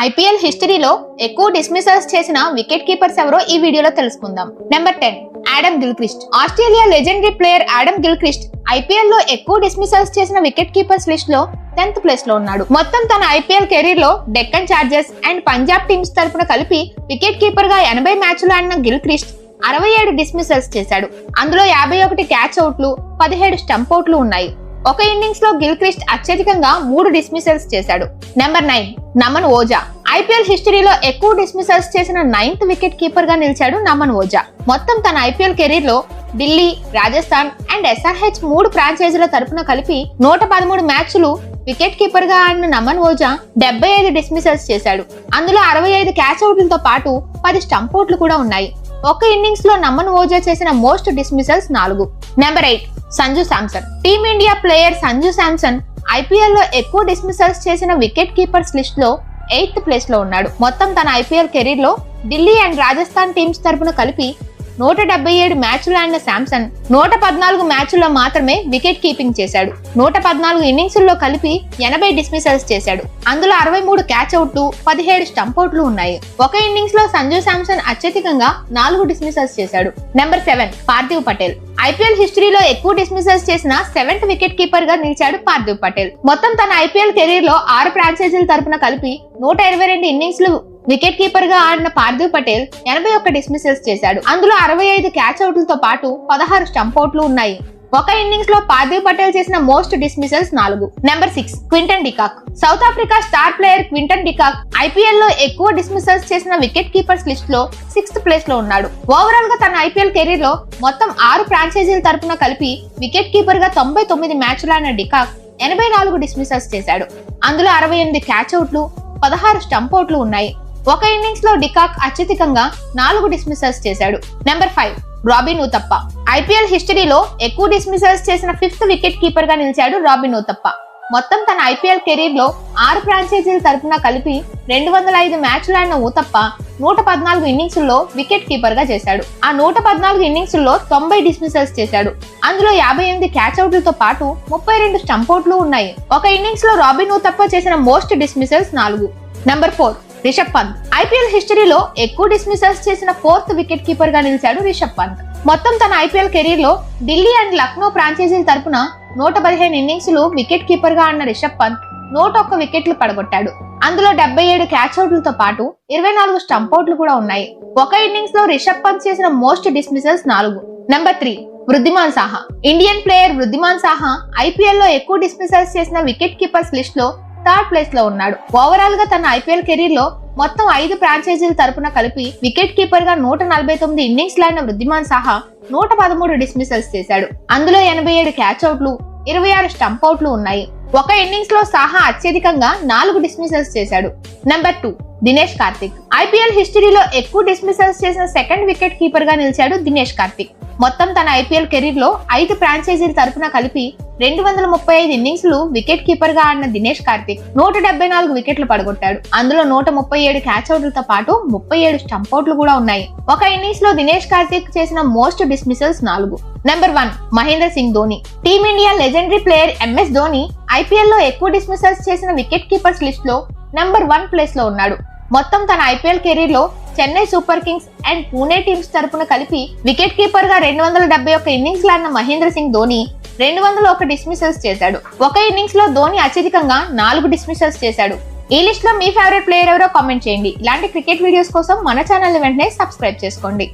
IPL హిస్టరీలో ఎక్కువ dismissals చేసిన వికెట్ కీపర్స్ ఎవరో ఈ వీడియోలో తెలుసుకుందాం. Number ten Adam Gilchrist Australia legendary player Adam Gilchrist ఐపీఎల్లో ఎక్కువ డిస్మిసల్స్ చేసిన వికెట్ కీపర్స్ లిస్ట్లో టెన్త్ ప్లేస్లో ఉన్నాడు. మొత్తం తన ఐపీఎల్ కెరీర్లో Deccan Chargers and Punjab teams తరపున కలిపి వికెట్ కీపర్గా ఎనభై మ్యాచ్లు ఆడిన గిల్క్రిస్ట్ అరవై ఏడు డిస్మిసల్స్ చేశాడు. అందులో యాభై ఒకటి క్యాచ్ అవుట్లు పదిహేడు స్టంప్ అవుట్లు ఉన్నాయి. ఒక ఇన్నింగ్స్లో గిల్క్రిస్ట్ అత్యధికంగా మూడు డిస్మిసల్స్ చేశాడు. Number nine Naman Ojha. IPL హిస్టరీలో ఎక్కువ డిస్మిసల్స్ చేసిన నైన్త్ వికెట్ కీపర్గా నిలిచాడు నమన్ ఓజా. మొత్తం తన ఐపీఎల్ కెరీర్లో ఢిల్లీ రాజస్థాన్ అండ్ ఎస్ఆర్హెచ్ మూడు ఫ్రాంచైజీల తరపున కలిపి నూట పదమూడు మ్యాచ్లు వికెట్ కీపర్గా ఆడిన నమన్ ఓజా డెబ్బై ఐదు డిస్మిసల్స్ చేశాడు. అందులో అరవై ఐదు క్యాచ్ అవుట్లతో పాటు పది స్టంప్ అవుట్లు కూడా ఉన్నాయి. ఒక ఇన్నింగ్స్లో నమన్ ఓజా చేసిన మోస్ట్ డిస్మిసల్స్ నాలుగు. Number eight Sanju Samson. Team India player Sanju Samson ఐపీఎల్లో ఎక్కువ డిస్మిసల్స్ చేసిన వికెట్ కీపర్స్ లిస్ట్లో ఎయిత్ ప్లేస్లో ఉన్నాడు. మొత్తం తన ఐపీఎల్ కెరీర్లో ఢిల్లీ అండ్ రాజస్థాన్ టీమ్స్ తరపున కలిపి నూట డెబ్బై ఏడు మ్యాచ్లు ఆడిన శాంసన్ నూట పద్నాలుగు మ్యాచ్ల్లో మాత్రమే వికెట్ కీపింగ్ చేశాడు. నూట పద్నాలుగు ఇన్నింగ్స్ల్లో కలిపి ఎనభై డిస్మిసల్స్ చేశాడు. అందులో అరవై మూడు క్యాచ్ అవుట్లు పదిహేడు స్టంప్ అవుట్లు ఉన్నాయి. ఒక ఇన్నింగ్స్లో సంజు శాంసన్ అత్యధికంగా నాలుగు డిస్మిసల్స్ చేశాడు. Number seven Parthiv Patel. IPL హిస్టరీలో ఎక్కువ డిస్మిసల్స్ చేసిన సెవెంత్ వికెట్ కీపర్గా నిలిచాడు పార్థివ్ పటేల్. మొత్తం తన ఐపీఎల్ కెరీర్లో ఆరు ఫ్రాంచైజీల తరపున కలిపి నూట ఇరవై రెండు ఇన్నింగ్స్లు వికెట్ కీపర్గా ఆడిన పార్థివ్ పటేల్ ఎనభై ఒక్క డిస్మిసెస్ చేశాడు. అందులో అరవై ఐదు క్యాచ్ అవుట్లతో పాటు పదహారు స్టంప్ అవుట్లు ఉన్నాయి. ఒక ఇన్నింగ్స్లో పార్థివ్ పటేల్ చేసిన మోస్ట్ డిస్మిసల్స్ నాలుగు. Number six Quinton de Kock South Africa star player Quinton de Kock ఐపీఎల్లో ఎక్కువ డిస్మిసల్స్ చేసిన వికెట్ కీపర్స్ లిస్ట్లో సిక్స్త్ ప్లేస్లో ఉన్నాడు. ఓవరాల్గా తన ఐపీఎల్ కెరీర్లో మొత్తం ఆరు ఫ్రాంచైజీల తరపున కలిపి వికెట్ కీపర్గా తొంభై తొమ్మిది మ్యాచ్లు ఆడిన డికాక్ ఎనభై నాలుగు డిస్మిసల్స్ చేశాడు. అందులో అరవై ఎనిమిది క్యాచ్ అవుట్లు పదహారు స్టంప్ అవుట్లు ఉన్నాయి. ఒక ఇన్నింగ్స్లో డికాక్ అత్యధికంగా నాలుగు డిస్మిసల్స్ చేశాడు. Number five Robin Uthappa IPL హిస్టరీలో ఎక్కువ డిస్మిసల్స్ చేసిన ఫిఫ్త్ వికెట్ కీపర్గా నిలిచాడు రాబిన్ ఉతప్ప మొత్తం తన ఐపీఎల్ కెరీర్లో ఆరు ఫ్రాంచైజీల తరపున కలిపి రెండు వందల ఐదు మ్యాచ్లు ఆడిన ఊతప్ప నూట పద్నాలుగు ఇన్నింగ్స్లో వికెట్ కీపర్గా చేశాడు. ఆ నూట పద్నాలుగు ఇన్నింగ్స్లో తొంభై డిస్మిసల్స్ చేశాడు. అందులో యాభై ఎనిమిది క్యాచ్ అవుట్లతో పాటు ముప్పై రెండు స్టంప్ అవుట్లు ఉన్నాయి. ఒక ఇన్నింగ్స్లో రాబిన్ ఊతప్ప చేసిన మోస్ట్ డిస్మిసల్స్ నాలుగు. Number four Rishabh Pant. IPL హిస్టరీలో ఎక్కువ డిస్మిసల్స్ చేసిన ఫోర్త్ వికెట్ కీపర్గా నిలిచాడు రిషబ్ పంత్. మొత్తం తన ఐపీఎల్ కెరీర్లో ఢిల్లీ అండ్ లక్నో ఫ్రాంచైజీల తరపున నూట పదిహేను ఇన్నింగ్స్లు వికెట్ కీపర్గా ఆడిన రిషబ్ పంత్ నూట ఒక్క వికెట్లు పడగొట్టాడు. అందులో డెబ్బై ఏడు క్యాచ్ అవుట్లతో పాటు ఇరవై నాలుగు స్టంప్ అవుట్లు కూడా ఉన్నాయి. ఒక ఇన్నింగ్స్లో రిషబ్ పంత్ చేసిన మోస్ట్ డిస్మిసల్స్ నాలుగు. Number three Wriddhiman Saha. Indian player Wriddhiman Saha ఐపీఎల్లో ఎక్కువ డిస్మిసల్స్ చేసిన వికెట్ కీపర్స్ లిస్ట్లో థర్డ్ ప్లేస్లో ఉన్నాడు. ఓవరాల్గా తన ఐపీఎల్ కెరీర్లో మొత్తం ఐదు ఫ్రాంచైజీల తరపున కలిపి వికెట్ కీపర్గా నూట నలభై తొమ్మిది ఇన్నింగ్స్ లాడిన వృద్ధిమాన్ సహా నూట పదమూడు డిస్మిసల్స్ చేశాడు. అందులో ఎనభై ఏడు క్యాచ్ అవుట్లు ఇరవై ఆరు స్టంప్ అవుట్లు ఉన్నాయి. ఒక ఇన్నింగ్స్లో సాహా అత్యధికంగా నాలుగు డిస్మిసల్స్ చేశాడు. Number two Dinesh Karthik. IPL హిస్టరీలో ఎక్కువ డిస్మిసల్స్ చేసిన సెకండ్ వికెట్ కీపర్గా నిలిచాడు దినేష్ కార్తిక్. మొత్తం తన ఐపీఎల్ కెరీర్లో ఐదు ఫ్రాంచైజీల తరపున కలిపి రెండు వందల ముప్పై ఐదు ఇన్నింగ్స్లు వికెట్ కీపర్గా ఆడిన దినేష్ కార్తిక్ నూట డెబ్బై నాలుగు వికెట్లు పడగొట్టాడు. అందులో నూట ముప్పై ఏడు క్యాచ్ అవుట్లతో పాటు ముప్పై ఏడు స్టంప్ కూడా ఉన్నాయి. ఒక ఇన్నింగ్స్లో దినేష్ కార్తిక్ చేసిన మోస్ట్ డిస్మిసల్స్ నాలుగు. Number one Mahendra Singh Dhoni. Team India legendary player MS Dhoni ఐపీఎల్లో ఎక్కువ డిస్మిసల్స్ చేసిన వికెట్ కీపర్స్ లిస్ట్లో నెంబర్ వన్ ప్లేస్లో ఉన్నాడు. మొత్తం తన ఐపీఎల్ కెరీర్లో Chennai super kings and Pune teams తరపున కలిపి వికెట్ కీపర్గా రెండు వందల డెబ్బై ఒక్క ఇన్నింగ్స్ లాడిన మహేంద్ర సింగ్ ధోని రెండు వందల ఒక డిస్మిసల్స్ చేశాడు. ఒక ఇన్నింగ్స్లో ధోని అత్యధికంగా నాలుగు డిస్మిసల్స్ చేశాడు. ఈ లిస్ట్లో మీ ఫేవరెట్ ప్లేయర్ ఎవరో కామెంట్ చేయండి. ఇలాంటి క్రికెట్ వీడియోస్ కోసం మన ఛానల్ వెంటనే సబ్స్క్రైబ్ చేసుకోండి.